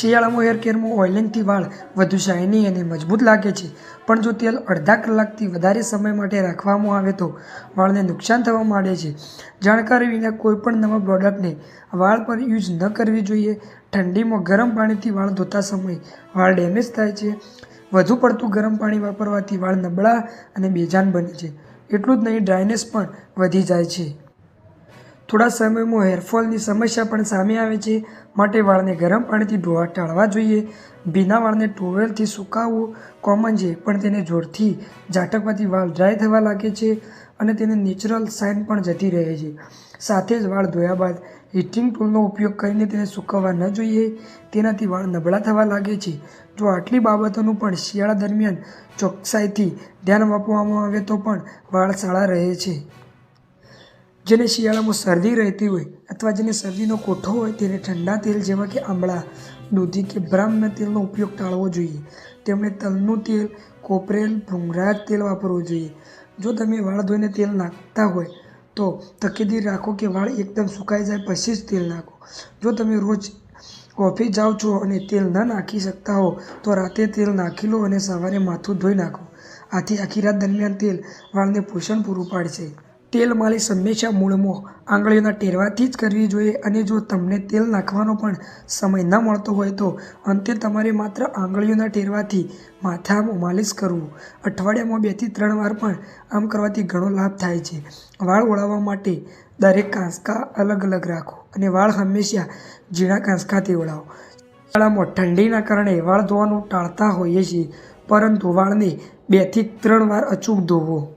શિયાળામાં હેર કેરમાં ઓઇલિંગથી વાળ વધુ શાઇની અને મજબૂત લાગે છે. પણ જો તેલ અડધા કલાકથી વધારે સમય માટે રાખવામાં આવે તો વાળને નુકસાન થવા માંડે છે. જાણકારી વિના કોઈપણ નવા પ્રોડક્ટને વાળ પર યુઝ ન કરવી જોઈએ. ઠંડીમાં ગરમ પાણીથી વાળ ધોતા સમયે વાળ ડેમેજ થાય છે. વધુ પડતું ગરમ પાણી વાપરવાથી વાળ નબળા અને બેજાન બને છે. એટલું જ નહીં ડ્રાયનેસ પણ વધી જાય છે. થોડા સમયમાં હેરફોલની સમસ્યા પણ સામે આવે છે. માટે વાળને ગરમ પાણીથી ધોવા ટાળવા જોઈએ. ભીના વાળને ટોવેલથી સુકાવવું કોમન છે, પણ તેને જોરથી ઝાટકવાથી વાળ ડ્રાય થવા લાગે છે અને તેને નેચરલ સાઇન પણ જતી રહે છે. સાથે જ વાળ ધોયા બાદ હીટિંગ ટૂલનો ઉપયોગ કરીને તેને સૂકવવા ન જોઈએ. તેનાથી વાળ નબળા થવા લાગે છે. જો આટલી બાબતોનું પણ શિયાળા દરમિયાન ચોકસાઈથી ધ્યાન આપવામાં આવે તો પણ વાળ સારા રહે છે. જેને શિયાળામાં શરદી રહેતી હોય અથવા જેને શરદીનો કોઠો હોય તેને ઠંડા તેલ જેવા કે આંબળા, દૂધી કે બ્રાહ્મના તેલનો ઉપયોગ ટાળવો જોઈએ. તેમણે તલનું તેલ, કોપરેલ, ભૃંગરાજ તેલ વાપરવું જોઈએ. જો તમે વાળ ધોઈને તેલ નાખતા હોય તો તકેદી રાખો કે વાળ એકદમ સુકાઈ જાય પછી જ તેલ નાખો. જો તમે રોજ ઓફિસ જાઓ છો અને તેલ ન નાખી શકતા હો તો રાતે તેલ નાખી લો અને સવારે માથું ધોઈ નાખો. આથી આખી રાત દરમિયાન તેલ વાળને પોષણ પૂરું પાડશે. તેલ માલિશ હંમેશા મૂળમાં આંગળીઓના ટેરવાથી જ કરવી જોઈએ અને જો તમને તેલ નાખવાનો પણ સમય ન મળતો હોય તો અંતે તમારે માત્ર આંગળીઓના ટેરવાથી માથામાં માલિશ કરવું. અઠવાડિયામાં બેથી ત્રણ વાર પણ આમ કરવાથી ઘણો લાભ થાય છે. વાળ ઓળાવવા માટે દરેક કાંસકા અલગ અલગ રાખો અને વાળ હંમેશા ઝીણા કાંસકાથી ઓળાવો. શાળામાં ઠંડીના કારણે વાળ ધોવાનું ટાળતા હોઈએ છીએ, પરંતુ વાળને બેથી ત્રણ વાર અચૂક ધોવો.